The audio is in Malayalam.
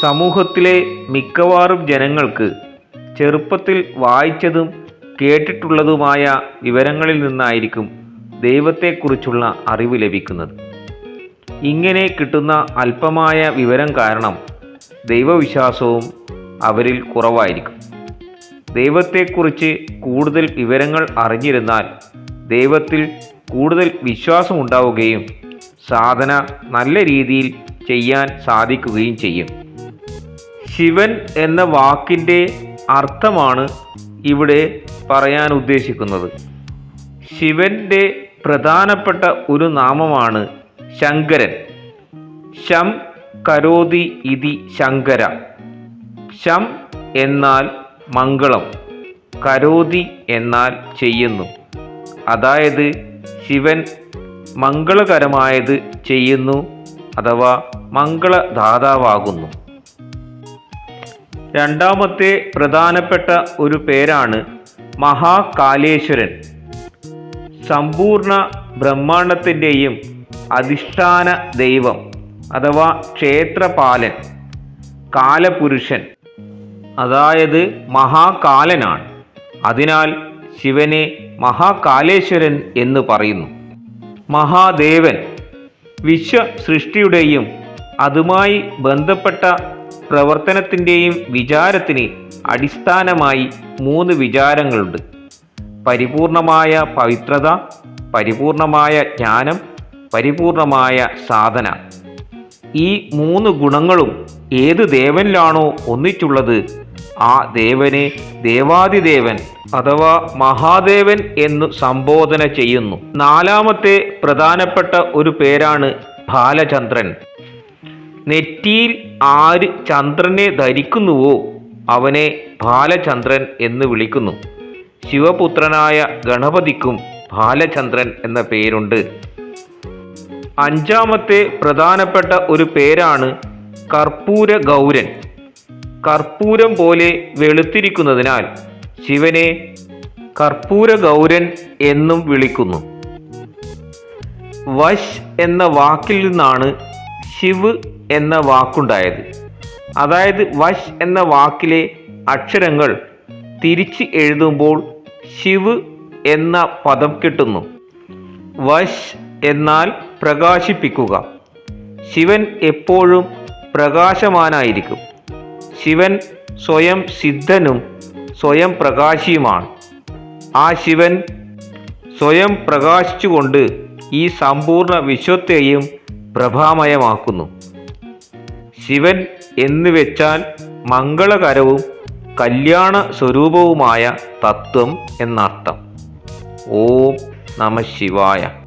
സമൂഹത്തിലെ മിക്കവാറും ജനങ്ങൾക്ക് ചെറുപ്പത്തിൽ വായിച്ചതും കേട്ടിട്ടുള്ളതുമായ വിവരങ്ങളിൽ നിന്നായിരിക്കും ദൈവത്തെക്കുറിച്ചുള്ള അറിവ് ലഭിക്കുന്നത്. ഇങ്ങനെ കിട്ടുന്ന അല്പമായ വിവരം കാരണം ദൈവവിശ്വാസവും അവരിൽ കുറവായിരിക്കും. ദൈവത്തെക്കുറിച്ച് കൂടുതൽ വിവരങ്ങൾ അറിഞ്ഞിരുന്നാൽ ദൈവത്തിൽ കൂടുതൽ വിശ്വാസമുണ്ടാവുകയും സാധന നല്ല രീതിയിൽ ചെയ്യാൻ സാധിക്കുകയും ചെയ്യും. ശിവൻ എന്ന വാക്കിന്റെ അർത്ഥമാണ് ഇവിടെ പറയാൻ ഉദ്ദേശിക്കുന്നത്. ശിവന്റെ പ്രധാനപ്പെട്ട ഒരു നാമമാണ് ശങ്കരൻ. ശം കരോതി ഇതി ശങ്കര. ശം എന്നാൽ മംഗളം. കരോതി എന്നാൽ ചെയ്യുന്നു. അതായത് ശിവൻ മംഗളകരമായത് ചെയ്യുന്നു അഥവാ മംഗളദാതാവാകുന്നു. രണ്ടാമത്തെ പ്രധാനപ്പെട്ട ഒരു പേരാണ് മഹാകാലേശ്വരൻ. സമ്പൂർണ ബ്രഹ്മാണ്ടത്തിന്റെയും അധിഷ്ഠാന ദൈവം അഥവാ ക്ഷേത്രപാലൻ കാലപുരുഷൻ അതായത് മഹാകാലനാണ്. അതിനാൽ ശിവനെ മഹാകാലേശ്വരൻ എന്ന് പറയുന്നു. മഹാദേവൻ വിശ്വസൃഷ്ടിയുടെയും അതുമായി ബന്ധപ്പെട്ട പ്രവർത്തനത്തിന്റെയും വിചാരത്തിന് അടിസ്ഥാനമായി മൂന്ന് വിചാരങ്ങളുണ്ട്. പരിപൂർണമായ പവിത്രത പരിപൂർണമായ ജ്ഞാനം പരിപൂർണമായ സാധന. ഈ മൂന്ന് ഗുണങ്ങളും ഏത് ദേവനിലാണോ ഒന്നിച്ചുള്ളത്? ആ ദേവനെ ദേവാദിദേവൻ അഥവാ മഹാദേവൻ എന്നു സംബോധന ചെയ്യുന്നു. നാലാമത്തെ പ്രധാനപ്പെട്ട ഒരു പേരാണ് ബാലചന്ദ്രൻ. നെറ്റിയിൽ ആര് ചന്ദ്രനെ ധരിക്കുന്നുവോ അവനെ ബാലചന്ദ്രൻ എന്ന് വിളിക്കുന്നു. ശിവപുത്രനായ ഗണപതിക്കും ബാലചന്ദ്രൻ എന്ന പേരുണ്ട്. അഞ്ചാമത്തെ പ്രധാനപ്പെട്ട ഒരു പേരാണ് കർപ്പൂര ഗൗരൻ കർപ്പൂരം പോലെ വെളുത്തിരിക്കുന്നതിനാൽ ശിവനെ കർപ്പൂര ഗൗരൻ എന്നും വിളിക്കുന്നു. വശ് എന്ന വാക്കിൽ നിന്നാണ് ശിവ് എന്ന വാക്കുണ്ടായത്. അതായത് വശ് എന്ന വാക്കിലെ അക്ഷരങ്ങൾ തിരിച്ച് എഴുതുമ്പോൾ ശിവ് എന്ന പദം കിട്ടുന്നു. വശ് എന്നാൽ പ്രകാശിപ്പിക്കുക. ശിവൻ എപ്പോഴും പ്രകാശമാനായിരിക്കും. ശിവൻ സ്വയം സിദ്ധനും സ്വയം പ്രകാശിയുമാണ്. ആ ശിവൻ സ്വയം പ്രകാശിച്ചുകൊണ്ട് ഈ സമ്പൂർണ വിശ്വത്തെയും പ്രഭാമയമാക്കുന്നു. ശിവൻ എന്ന് വെച്ചാൽ മംഗളകരവും കല്യാണ സ്വരൂപവുമായ തത്വം എന്നർത്ഥം. ഓം നമ ശിവായ.